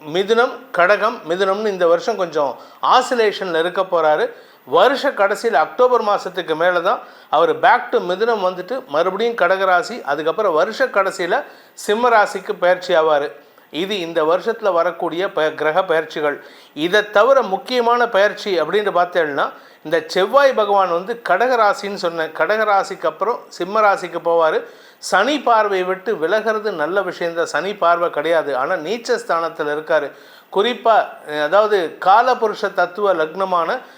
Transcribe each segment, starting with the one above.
மிதுனம் கடகம் மிதுனம்னு இந்த வருஷம் கொஞ்சம் ஆசிலேஷனில் இருக்க போகிறாரு வருஷ கடைசியில் அக்டோபர் மாதத்துக்கு மேலே தான் அவர் பேக் டு மிதுனம் வந்துட்டு மறுபடியும் கடகராசி அதுக்கப்புறம் வருஷ கடைசியில் சிம்ம ராசிக்கு பயிற்சி ஆவார். இது இந்த வருஷத்தில் வரக்கூடிய ப கிரக பயிற்சிகள். இதை தவிர முக்கியமான பயிற்சி அப்படின்னு பார்த்தேன்னா இந்த செவ்வாய் பகவான் வந்து கடகராசின்னு சொன்னேன் கடகராசிக்கு அப்புறம் சிம்ம ராசிக்கு போவார். சனி பார்வை விட்டு விலகிறது நல்ல விஷயந்தான் சனி பார்வை கிடையாது. ஆனால் நீச்ச ஸ்தானத்தில் இருக்கார். குறிப்பாக அதாவது காலபுருஷ தத்துவ லக்னமான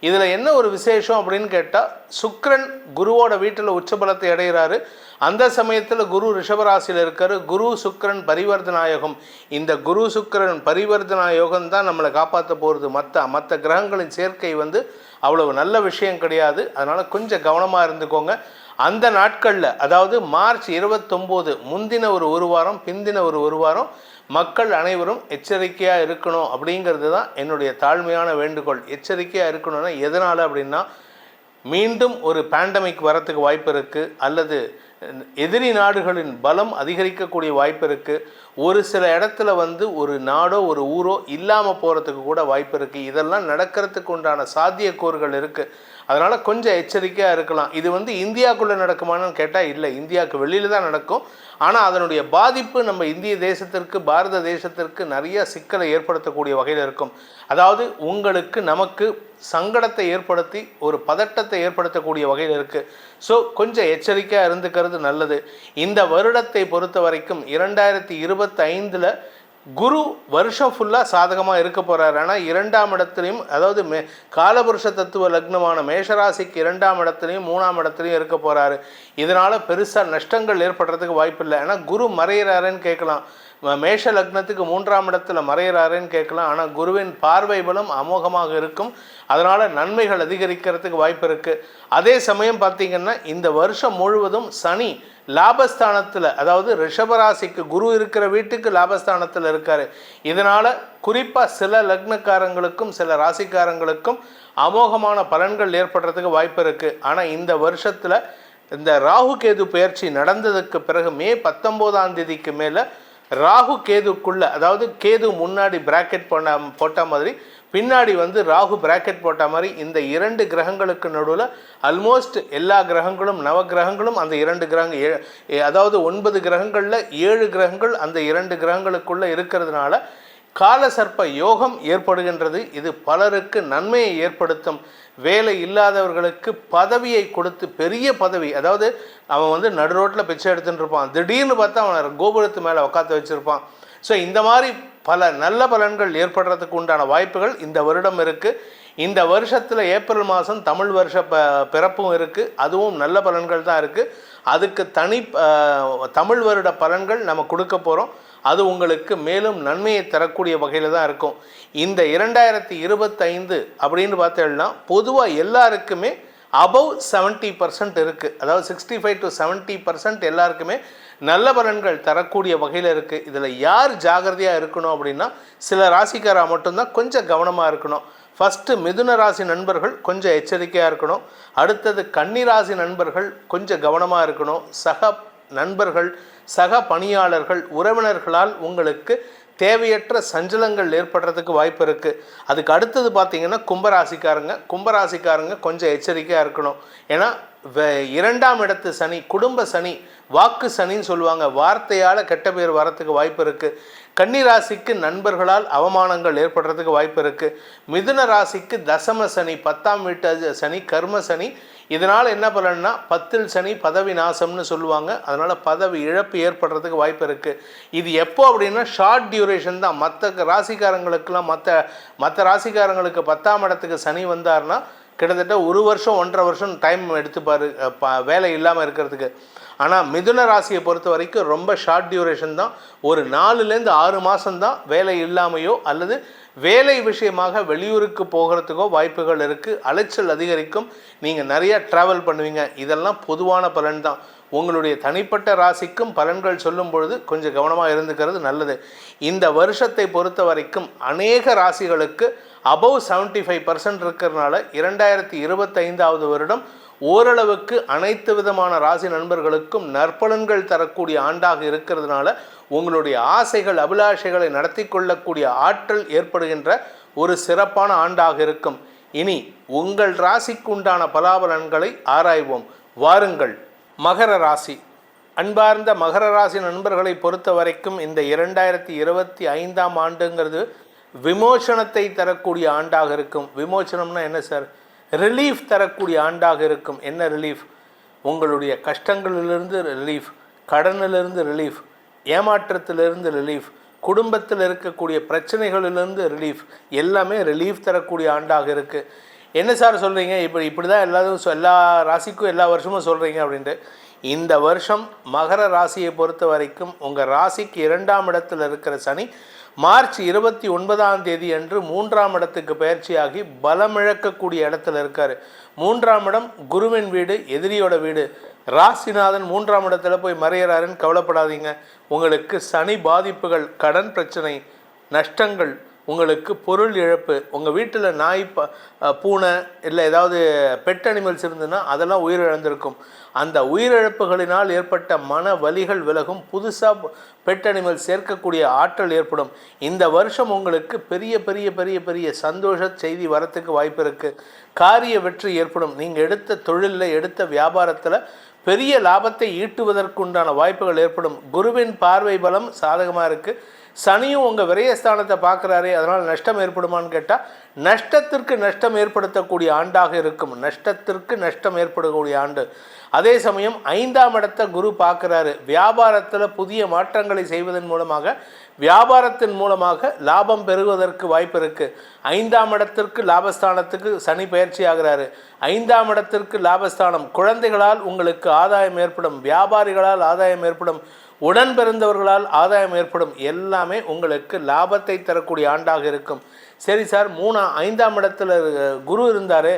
இதில் என்ன ஒரு விசேஷம் அப்படின்னு கேட்டால் சுக்ரன் குருவோட வீட்டில் உச்சபலத்தை அடைகிறாரு. அந்த சமயத்தில் குரு ரிஷபராசியில் இருக்கார். குரு சுக்ரன் பரிவர்த்தனாயோகம். இந்த குரு சுக்ரன் பரிவர்த்தனாயோகம் தான் நம்மளை காப்பாற்ற போகிறது மற்ற மற்ற கிரகங்களின் சேர்க்கை வந்து அவ்வளவு நல்ல விஷயம் கிடையாது. அதனால் கொஞ்சம் கவனமாக இருந்துக்கோங்க. அந்த நாட்களில் அதாவது மார்ச் இருபத்தொம்போது முந்தின ஒரு ஒரு வாரம் பிந்தின ஒரு ஒரு வாரம் மக்கள் அனைவரும் எச்சரிக்கையாக இருக்கணும் அப்படிங்கிறது தான் என்னுடைய தாழ்மையான வேண்டுகோள். எச்சரிக்கையாக இருக்கணும்னா எதனால் அப்படின்னா மீண்டும் ஒரு பேண்டமிக் வரத்துக்கு வாய்ப்பு இருக்குது அல்லது எதிரி நாடுகளின் பலம் அதிகரிக்கக்கூடிய வாய்ப்பு இருக்குது ஒரு சில இடத்துல வந்து ஒரு நாடோ ஒரு ஊரோ இல்லாமல் போகிறதுக்கு கூட வாய்ப்பு இருக்குது இதெல்லாம் நடக்கிறதுக்கு உண்டான சாத்தியக்கூறுகள் இருக்குது அதனால் கொஞ்சம் எச்சரிக்கையாக இருக்கலாம். இது வந்து இந்தியாவுக்குள்ளே நடக்குமான்னு கேட்டால் இல்லை. இந்தியாவுக்கு வெளியில் தான் நடக்கும். ஆனால் அதனுடைய பாதிப்பு நம்ம இந்திய தேசத்திற்கு பாரத தேசத்திற்கு நிறைய சிக்கலை ஏற்படுத்தக்கூடிய வகையில் இருக்கும். அதாவது உங்களுக்கு நமக்கு சங்கடத்தை ஏற்படுத்தி ஒரு பதட்டத்தை ஏற்படுத்தக்கூடிய வகையில் இருக்குது ஸோ கொஞ்சம் எச்சரிக்கையாக இருந்துக்கிறது நல்லது. இந்த வருடத்தை பொறுத்த வரைக்கும் இரண்டாயிரத்தி இருபத்தைந்தில் குரு வருஷம் ஃபுல்லாக சாதகமாக இருக்க போகிறார் ஆனால் இரண்டாம் இடத்துலையும் அதாவது மே காலபுருஷ தத்துவ லக்னமான மேஷராசிக்கு இரண்டாம் இடத்துலையும் மூணாம் இடத்துலையும் இருக்க போகிறாரு இதனால் பெருசாக நஷ்டங்கள் ஏற்படுறதுக்கு வாய்ப்பில்லை. ஏன்னா குரு மறையிறாருன்னு கேட்கலாம். மேஷ லக்னத்துக்கு மூன்றாம் இடத்துல மறையிறாருன்னு கேட்கலாம். ஆனால் குருவின் பார்வை பலம் அமோகமாக இருக்கும். அதனால் நன்மைகள் அதிகரிக்கிறதுக்கு வாய்ப்பு இருக்குது அதே சமயம் பார்த்தீங்கன்னா இந்த வருஷம் முழுவதும் சனி லாபஸ்தானத்தில் அதாவது ரிஷபராசிக்கு குரு இருக்கிற வீட்டுக்கு லாபஸ்தானத்தில் இருக்கார். இதனால் குறிப்பாக சில லக்னக்காரங்களுக்கும் சில ராசிக்காரங்களுக்கும் அமோகமான பலன்கள் ஏற்படுறதுக்கு வாய்ப்பு இருக்குது ஆனால் இந்த வருஷத்தில் இந்த ராகு கேது பயிற்சி நடந்ததுக்கு பிறகு மே பத்தொம்போதாம் தேதிக்கு மேலே ராகு கேதுக்குள்ளே அதாவது கேது முன்னாடி பிராக்கெட் பண்ண போட்ட மாதிரி பின்னாடி வந்து ராகு பிராக்கெட் போட்ட மாதிரி இந்த இரண்டு கிரகங்களுக்கு நடுவில் ஆல்மோஸ்ட் எல்லா கிரகங்களும் நவ கிரகங்களும் அந்த இரண்டு கிரகங்கள் ஏ- அதாவது ஒன்பது கிரகங்களில் ஏழு கிரகங்கள் அந்த இரண்டு கிரகங்களுக்குள்ளே இருக்கிறதுனால காலசர்ப்ப யோகம் ஏற்படுகின்றது. இது பலருக்கு நன்மையை ஏற்படுத்தும். வேலை இல்லாதவர்களுக்கு பதவியை கொடுத்து பெரிய பதவி அதாவது அவன் வந்து நடு ரோட்டில் பிச்சை எடுத்துட்டு இருப்பான். திடீர்னு பார்த்தா அவனை கோபுரத்து மேலே உட்காந்து வச்சுருப்பான். ஸோ இந்த மாதிரி பல நல்ல பலன்கள் ஏற்படுறதுக்கு உண்டான வாய்ப்புகள் இந்த வருடம் இருக்குது இந்த வருஷத்தில் ஏப்ரல் மாதம் தமிழ் வருஷ ப பிறப்பும் இருக்குது அதுவும் நல்ல பலன்கள் தான் இருக்குது அதுக்கு தனி தமிழ் வருட பலன்கள் நம்ம கொடுக்க போகிறோம் அது உங்களுக்கு மேலும் நன்மையை தரக்கூடிய வகையில் தான் இருக்கும். இந்த இரண்டாயிரத்தி இருபத்தைந்து அப்படின்னு பார்த்தோம்னா பொதுவாக எல்லாருக்குமே அபவ் செவன்ட்டி பர்சன்ட் இருக்குது அதாவது sixty five to seventy percent எல்லாருக்குமே நல்ல பலன்கள் தரக்கூடிய வகையில் இருக்குது இதில் யார் ஜாகிரதையாக இருக்கணும் அப்படின்னா சில ராசிக்காராக மட்டும்தான் கொஞ்சம் கவனமாக இருக்கணும். ஃபஸ்ட்டு மிதுன ராசி நண்பர்கள் கொஞ்சம் எச்சரிக்கையாக இருக்கணும். அடுத்தது கன்னிராசி நண்பர்கள் கொஞ்சம் கவனமாக இருக்கணும். சக நண்பர்கள் சக பணியாளர்கள் உறவினர்களால் உங்களுக்கு தேவையற்ற சஞ்சலங்கள் ஏற்படுறதுக்கு வாய்ப்பு இருக்குது அதுக்கு அடுத்தது பார்த்தீங்கன்னா கும்பராசிக்காரங்க. கும்பராசிக்காரங்க கொஞ்சம் எச்சரிக்கையாக இருக்கணும். ஏன்னா வே- இரண்டாம் இடத்து சனி குடும்ப சனி வாக்கு சனின்னு சொல்லுவாங்க. வார்த்தையால் கெட்ட பேர் வரத்துக்கு வாய்ப்பு இருக்குது கன்னி ராசிக்கு நண்பர்களால் அவமானங்கள் ஏற்படுறதுக்கு வாய்ப்பு இருக்குது மிதுன ராசிக்கு தசம சனி பத்தாம் வீட்டு சனி கர்ம சனி. இதனால் என்ன பலன்னா பத்தில் சனி பதவி நாசம்னு சொல்லுவாங்க. அதனால் பதவி இழப்பு ஏற்படுறதுக்கு வாய்ப்பு இருக்குது இது எப்போ அப்படின்னா ஷார்ட் டியூரேஷன் தான். மற்ற ராசிக்காரங்களுக்கெல்லாம் மற்ற மற்ற ராசிக்காரங்களுக்கு பத்தாம் இடத்துக்கு சனி வந்தார்னா கிட்டத்தட்ட ஒரு வருஷம் ஒன்றரை வருஷம் டைம் எடுத்துப்பார். வேலை இல்லாமல் இருக்கிறதுக்கு. ஆனால் மிதுன ராசியை பொறுத்த வரைக்கும் ரொம்ப ஷார்ட் டியூரேஷன் தான். ஒரு நாலுலேருந்து ஆறு மாதம்தான் வேலை இல்லாமையோ அல்லது வேலை விஷயமாக வெளியூருக்கு போகிறதுக்கோ வாய்ப்புகள் இருக்குது அலைச்சல் அதிகரிக்கும். நீங்கள் நிறைய ட்ராவல் பண்ணுவீங்க. இதெல்லாம் பொதுவான பலன் தான். உங்களுடைய தனிப்பட்ட ராசிக்கும் பலன்கள் சொல்லும் பொழுது கொஞ்சம் கவனமாக இருந்துக்கிறது நல்லது. இந்த வருஷத்தை பொறுத்த வரைக்கும் அநேக ராசிகளுக்கு அபவ் செவன்ட்டி ஃபைவ் பர்சன்ட் இருக்கிறதுனால இரண்டாயிரத்தி இருபத்தைந்தாவது வருடம் ஓரளவுக்கு அனைத்து விதமான ராசி நண்பர்களுக்கும் நற்பலன்கள் தரக்கூடிய ஆண்டாக இருக்கிறதுனால உங்களுடைய ஆசைகள் அபிலாஷைகளை நடத்தி கொள்ளக்கூடிய ஆற்றல் ஏற்படுகின்ற ஒரு சிறப்பான ஆண்டாக இருக்கும். இனி உங்கள் ராசிக்கு உண்டான பலாபலன்களை ஆராய்வோம். வாருங்கள். மகர ராசி. அன்பார்ந்த மகர ராசி நண்பர்களை பொறுத்த வரைக்கும் இந்த இரண்டாயிரத்தி இருபத்தி ஐந்தாம் ஆண்டுங்கிறது விமோசனத்தை தரக்கூடிய ஆண்டாக இருக்கும். விமோசனம்னா என்ன சார்? ரிலீஃப் தரக்கூடிய ஆண்டாக இருக்கும். என்ன ரிலீஃப் உங்களுடைய கஷ்டங்களிலிருந்து ரிலீஃப் கடனிலிருந்து ரிலீஃப் ஏமாற்றத்திலிருந்து ரிலீஃப் குடும்பத்தில் இருக்கக்கூடிய பிரச்சனைகளிலிருந்து ரிலீஃப் எல்லாமே ரிலீஃப் தரக்கூடிய ஆண்டாக இருக்குது என்ன சார் சொல்கிறீங்க இப்படி இப்படி தான் எல்லாரும் எல்லா ராசிக்கும் எல்லா வருஷமும் சொல்கிறீங்க அப்படின்ட்டு. இந்த வருஷம் மகர ராசியை பொறுத்த வரைக்கும் உங்கள் ராசிக்கு இரண்டாம் இடத்தில் இருக்கிற சனி மார்ச் இருபத்தி ஒன்பதாம் தேதி அன்று மூன்றாம் இடத்துக்கு பயிற்சியாகி பலமிழக்கக்கூடிய இடத்துல இருக்கார். மூன்றாம் இடம் குருவின் வீடு எதிரியோட வீடு. ராசிநாதன் மூன்றாம் இடத்துல போய் மறையிறாருன்னு கவலைப்படாதீங்க. உங்களுக்கு சனி பாதிப்புகள் கடன் பிரச்சனை நஷ்டங்கள் உங்களுக்கு பொருள் இழப்பு உங்கள் வீட்டில் நாய் ப பூனை இல்லை ஏதாவது பெட் அனிமல்ஸ் இருந்ததுன்னா அதெல்லாம் உயிரிழந்திருக்கும். அந்த உயிரிழப்புகளினால் ஏற்பட்ட மன வலிகள் விலகும் புதுசாக பெட் அனிமல் சேர்க்கக்கூடிய ஆற்றல் ஏற்படும். இந்த வருஷம் உங்களுக்கு பெரிய பெரிய பெரிய பெரிய சந்தோஷ செய்தி வரத்துக்கு வாய்ப்பு இருக்குது காரிய வெற்றி ஏற்படும். நீங்கள் எடுத்த தொழிலில் எடுத்த வியாபாரத்தில் பெரிய லாபத்தை ஈட்டுவதற்குண்டான வாய்ப்புகள் ஏற்படும். குருவின் பார்வை பலம் சாதகமாக இருக்குது சனியும் உங்கள் விரயஸ்தானத்தை பார்க்குறாரே அதனால் நஷ்டம் ஏற்படுமான்னு கேட்டால் நஷ்டத்திற்கு நஷ்டம் ஏற்படுத்தக்கூடிய ஆண்டாக இருக்கும். நஷ்டத்திற்கு நஷ்டம் ஏற்படக்கூடிய ஆண்டு. அதே சமயம் ஐந்தாம் இடத்தை குரு பார்க்குறாரு. வியாபாரத்தில் புதிய மாற்றங்களை செய்வதன் மூலமாக வியாபாரத்தின் மூலமாக லாபம் பெறுவதற்கு வாய்ப்பு இருக்குது ஐந்தாம் இடத்திற்கு லாபஸ்தானத்துக்கு சனி பயிற்சி ஆகிறாரு. ஐந்தாம் இடத்திற்கு லாபஸ்தானம். குழந்தைகளால் உங்களுக்கு ஆதாயம் ஏற்படும். வியாபாரிகளால் ஆதாயம் ஏற்படும். உடன் பிறந்தவர்களால் ஆதாயம் ஏற்படும். எல்லாமே உங்களுக்கு லாபத்தை தரக்கூடிய ஆண்டாக இருக்கும். சரி சார் மூணா ஐந்தாம் இடத்துல குரு இருந்தார்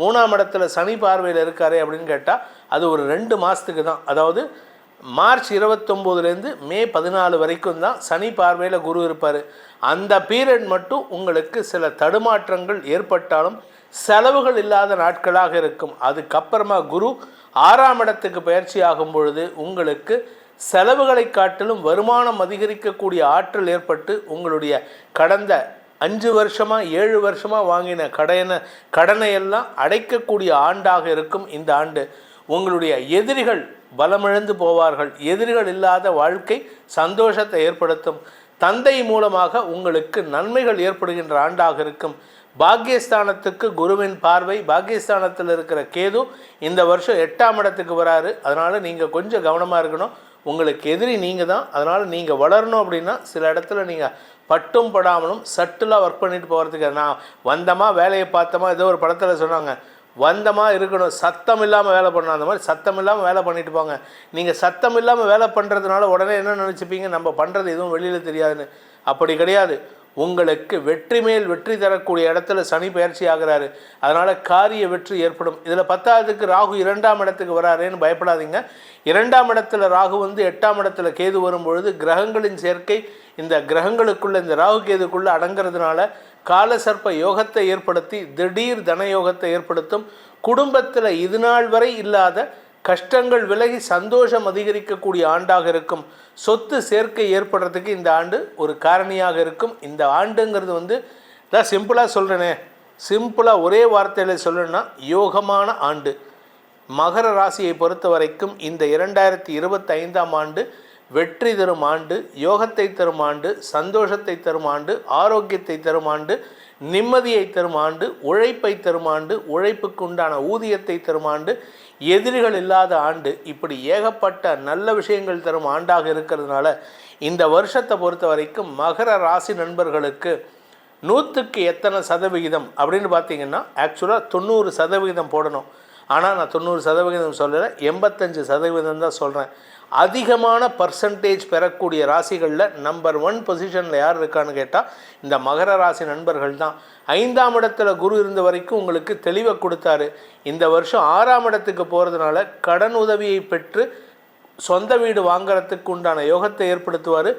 மூணாம் இடத்துல சனி பார்வையில் இருக்காரு அப்படின்னு கேட்டால் அது ஒரு ரெண்டு மாதத்துக்கு தான். அதாவது மார்ச் இருபத்தொம்போதுலேருந்து மே பதினாலு வரைக்கும் தான் சனி பார்வையில் குரு இருப்பார். அந்த பீரியட் மட்டும் உங்களுக்கு சில தடுமாற்றங்கள் ஏற்பட்டாலும் செலவுகள் இல்லாத நாட்களாக இருக்கும். அதுக்கப்புறமா குரு ஆறாம் இடத்துக்கு பயிற்சி ஆகும் பொழுது உங்களுக்கு செலவுகளை காட்டிலும் வருமானம் அதிகரிக்கக்கூடிய ஆற்றல் ஏற்பட்டு உங்களுடைய கடந்த அஞ்சு வருஷமாக ஏழு வருஷமாக வாங்கின கடனை கடனை எல்லாம் அடைக்கக்கூடிய ஆண்டாக இருக்கும் இந்த ஆண்டு. உங்களுடைய எதிரிகள் பலமிழந்து போவார்கள். எதிரிகள் இல்லாத வாழ்க்கை சந்தோஷத்தை ஏற்படுத்தும். தந்தை மூலமாக உங்களுக்கு நன்மைகள் ஏற்படுகின்ற ஆண்டாக இருக்கும். பாக்கியஸ்தானத்துக்கு குருவின் பார்வை பாக்கியஸ்தானத்தில் இருக்கிற கேது இந்த வருஷம் எட்டாம் இடத்துக்கு வராரு. அதனால் நீங்கள் கொஞ்சம் கவனமாக இருக்கணும். உங்களுக்கு எதிரி நீங்கள் தான் அதனால் நீங்கள் வளரணும் அப்படின்னா சில இடத்துல நீங்கள் பட்டும் படாமலும் சட்டிலாக ஒர்க் பண்ணிட்டு போகிறதுக்கு நான் வந்தமா வேலையை பார்த்தோமா ஏதோ ஒரு படத்தில் சொன்னாங்க. வந்தமாக இருக்கணும். சத்தம் இல்லாமல் வேலை பண்ணணும். அந்த மாதிரி சத்தம் இல்லாமல் வேலை பண்ணிட்டு போங்க. நீங்கள் சத்தம் இல்லாமல் வேலை பண்ணுறதுனால உடனே என்ன நினச்சிப்பீங்க? நம்ம பண்ணுறது எதுவும் வெளியில் தெரியாதுன்னு. அப்படி கிடையாது. உங்களுக்கு வெற்றி மேல் வெற்றி தரக்கூடிய இடத்துல சனி பயிற்சி ஆகிறாரு. அதனால் காரிய வெற்றி ஏற்படும். இதில் பத்தாவதுக்கு ராகு இரண்டாம் இடத்துக்கு வராருன்னு பயப்படாதீங்க. இரண்டாம் இடத்துல ராகு வந்து எட்டாம் இடத்துல கேது வரும்பொழுது கிரகங்களின் சேர்க்கை இந்த கிரகங்களுக்குள்ளே இந்த ராகு கேதுக்குள்ளே அடங்கிறதுனால காலசர்ப்ப யோகத்தை ஏற்படுத்தி திடீர் தன யோகத்தை ஏற்படுத்தும். குடும்பத்தில் இது நாள் வரை இல்லாத கஷ்டங்கள் விலகி சந்தோஷம் அதிகரிக்கக்கூடிய ஆண்டாக இருக்கும். சொத்து சேர்க்கை ஏற்படுறதுக்கு இந்த ஆண்டு ஒரு காரணியாக இருக்கும். இந்த ஆண்டுங்கிறது வந்து நான் சிம்பிளாக சொல்கிறேனே சிம்பிளாக ஒரே வார்த்தையில் சொல்லணும்னா யோகமான ஆண்டு. மகர ராசியை பொறுத்த வரைக்கும் இந்த இரண்டாயிரத்தி இருபத்தைந்தாம் ஆண்டு வெற்றி தரும் ஆண்டு யோகத்தை தரும் ஆண்டு சந்தோஷத்தை தரும் ஆண்டு ஆரோக்கியத்தை தரும் ஆண்டு நிம்மதியை தரும் ஆண்டு உழைப்பை தரும் ஆண்டு உழைப்புக்கு உண்டான ஊதியத்தை தரும் ஆண்டு எதிரிகள் இல்லாத ஆண்டு. இப்படி ஏகப்பட்ட நல்ல விஷயங்கள் தரும் ஆண்டாக இருக்கிறதுனால இந்த வருஷத்தை பொறுத்த வரைக்கும் மகர ராசி நண்பர்களுக்கு நூற்றுக்கு எத்தனை சதவிகிதம் அப்படின்னு பார்த்தீங்கன்னா ஆக்சுவலாக தொண்ணூறு சதவிகிதம் போடணும். ஆனால் நான் தொண்ணூறு சதவிகிதம் சொல்லலை எண்பத்தஞ்சு சதவிகிதம் தான் சொல்கிறேன் அதிகமான பர்சன்டேஜ் பெறக்கூடிய ராசிகளில் நம்பர் ஒன் பொசிஷனில் யார் இருக்கான்னு கேட்டால் இந்த மகர ராசி நண்பர்கள் தான். ஐந்தாம் இடத்துல குரு இருந்த வரைக்கும் உங்களுக்கு தெளிவை கொடுத்தாரு. இந்த வருஷம் ஆறாம் இடத்துக்கு போகிறதுனால கடன் உதவியை பெற்று சொந்த வீடு வாங்குறதுக்கு உண்டான யோகத்தை ஏற்படுத்துவார்.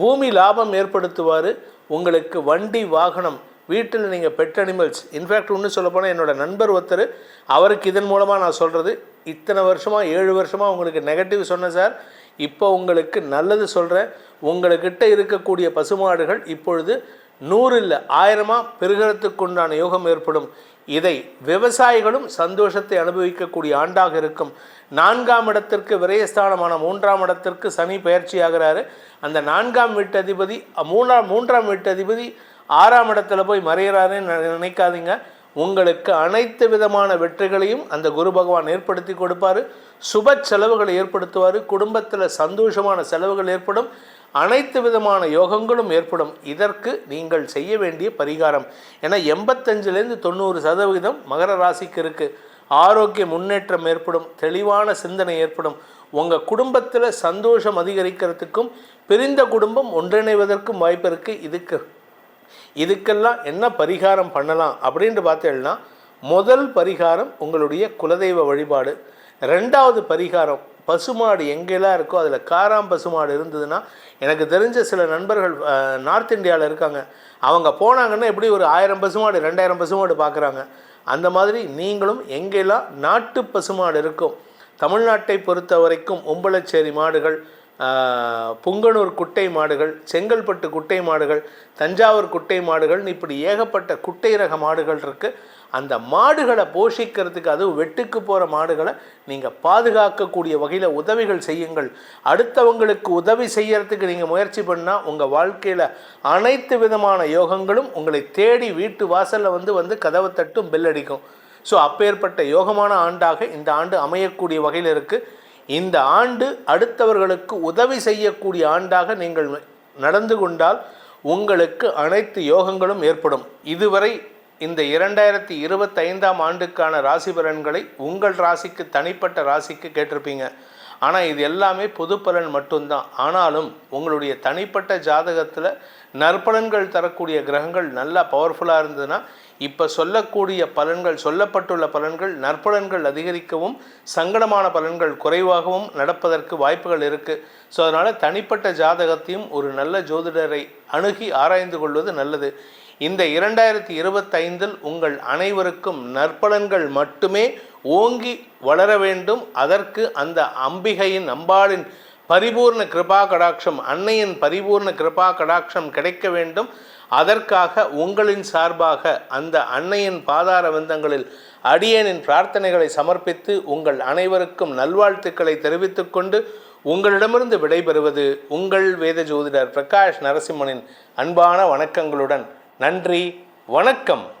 பூமி லாபம் ஏற்படுத்துவார். உங்களுக்கு வண்டி வாகனம் வீட்டில் நீங்கள் பெட் அனிமல்ஸ் இன்ஃபேக்ட் ஒன்று சொல்லப்போனால் என்னோட நண்பர் ஒருத்தர் அவருக்கு இதன் மூலமாக நான் சொல்கிறது இத்தனை வருஷமாக ஏழு வருஷமாக உங்களுக்கு நெகட்டிவ் சொன்னேன் சார். இப்போ உங்களுக்கு நல்லது சொல்கிறேன் உங்கள்கிட்ட இருக்கக்கூடிய பசுமாடுகள் இப்பொழுது நூறு இல்லை ஆயிரமாக பெருகிறதுக்கு உண்டான யோகம் ஏற்படும். இதை விவசாயிகளும் சந்தோஷத்தை அனுபவிக்கக்கூடிய ஆண்டாக இருக்கும். நான்காம் இடத்திற்கு விரயஸ்தானமான மூன்றாம் இடத்திற்கு சனி பயிற்சியாகிறாரு. அந்த நான்காம் வீட்டு அதிபதி மூன்றாம் மூன்றாம் வீட்டு அதிபதி ஆறாம் இடத்துல போய் மறையிறாருன்னு நினைக்காதீங்க. உங்களுக்கு அனைத்து விதமான வெற்றிகளையும் அந்த குரு பகவான் ஏற்படுத்தி கொடுப்பாரு. சுப செலவுகளை ஏற்படுத்துவார். குடும்பத்தில் சந்தோஷமான செலவுகள் ஏற்படும். அனைத்து விதமான யோகங்களும் ஏற்படும். இதற்கு நீங்கள் செய்ய வேண்டிய பரிகாரம். ஏன்னா எண்பத்தஞ்சிலேருந்து தொண்ணூறு சதவிகிதம் மகர ராசிக்கு இருக்குது ஆரோக்கிய முன்னேற்றம் ஏற்படும் தெளிவான சிந்தனை ஏற்படும். உங்கள் குடும்பத்தில் சந்தோஷம் அதிகரிக்கிறதுக்கும் பிரிந்த குடும்பம் ஒன்றிணைவதற்கும் வாய்ப்பு இருக்குது இதுக்கு இதுக்கெல்லாம் என்ன பரிகாரம் பண்ணலாம் அப்படின்ட்டு பார்த்தீங்கன்னா முதல் பரிகாரம் உங்களுடைய குலதெய்வ வழிபாடு. ரெண்டாவது பரிகாரம் பசுமாடு எங்கெல்லாம் இருக்கோ அதில் காராம் பசுமாடு இருந்ததுன்னா எனக்கு தெரிஞ்ச சில நண்பர்கள் நார்த் இந்தியாவில் இருக்காங்க. அவங்க போனாங்கன்னா எப்படி ஒரு ஆயிரம் பசுமாடு ரெண்டாயிரம் பசுமாடு பார்க்குறாங்க அந்த மாதிரி நீங்களும் எங்கெல்லாம் நாட்டு பசுமாடு இருக்கும் தமிழ்நாட்டை பொறுத்த வரைக்கும் உம்பளச்சேரி மாடுகள் புங்கனூர் குட்டை மாடுகள் செங்கல்பட்டு குட்டை மாடுகள் தஞ்சாவூர் குட்டை மாடுகள்னு இப்படி ஏகப்பட்ட குட்டை ரக மாடுகள் இருக்குது அந்த மாடுகளை போஷிக்கிறதுக்கு அதுவும் வெட்டுக்கு போகிற மாடுகளை நீங்கள் பாதுகாக்கக்கூடிய வகையில் உதவிகள் செய்யுங்கள். அடுத்தவங்களுக்கு உதவி செய்யறதுக்கு நீங்கள் முயற்சி பண்ணால் உங்கள் வாழ்க்கையில் அனைத்து விதமான யோகங்களும் உங்களை தேடி வீட்டு வாசலில் வந்து வந்து கதவை தட்டும் பெல் அடிக்கும். ஸோ அப்பேற்பட்ட யோகமான ஆண்டாக இந்த ஆண்டு அமையக்கூடிய வகையில் இருக்குது இந்த ஆண்டு அடுத்தவர்களுக்கு உதவி செய்யக்கூடிய ஆண்டாக நீங்கள் நடந்து கொண்டால் உங்களுக்கு அனைத்து யோகங்களும் ஏற்படும். இதுவரை இந்த இரண்டாயிரத்தி இருபத்தைந்தாம் ஆண்டுக்கான ராசி பலன்களை உங்கள் ராசிக்கு தனிப்பட்ட ராசிக்கு கேட்டிருப்பீங்க. ஆனால் இது எல்லாமே பொது பலன் மட்டும்தான். ஆனாலும் உங்களுடைய தனிப்பட்ட ஜாதகத்தில் நற்பலன்கள் தரக்கூடிய கிரகங்கள் நல்லா பவர்ஃபுல்லாக இருந்ததுன்னா இப்போ சொல்லக்கூடிய பலன்கள் சொல்லப்பட்டுள்ள பலன்கள் நற்பலன்கள் அதிகரிக்கவும் சங்கடமான பலன்கள் குறைவாகவும் நடப்பதற்கு வாய்ப்புகள் இருக்குது ஸோ அதனால் தனிப்பட்ட ஜாதகத்தையும் ஒரு நல்ல ஜோதிடரை அணுகி ஆராய்ந்து கொள்வது நல்லது. இந்த இரண்டாயிரத்தி இருபத்தைந்தில் உங்கள் அனைவருக்கும் நற்பலன்கள் மட்டுமே ஓங்கி வளர வேண்டும். அதற்கு அந்த அம்பிகையின் அம்பாளின் பரிபூர்ண கிருபா கடாட்சம் அன்னையின் பரிபூர்ண கிருபா கடாட்சம் கிடைக்க வேண்டும். அதற்காக உங்களின் சார்பாக அந்த அன்னையின் பாதார விந்தங்களில் அடியேனின் பிரார்த்தனைகளை சமர்ப்பித்து உங்கள் அனைவருக்கும் நல்வாழ்த்துக்களை தெரிவித்துக் கொண்டு உங்களிடமிருந்து விடைபெறுவது உங்கள் வேத ஜோதிடர் பிரகாஷ் நரசிம்மனின் அன்பான வணக்கங்களுடன். நன்றி வணக்கம்.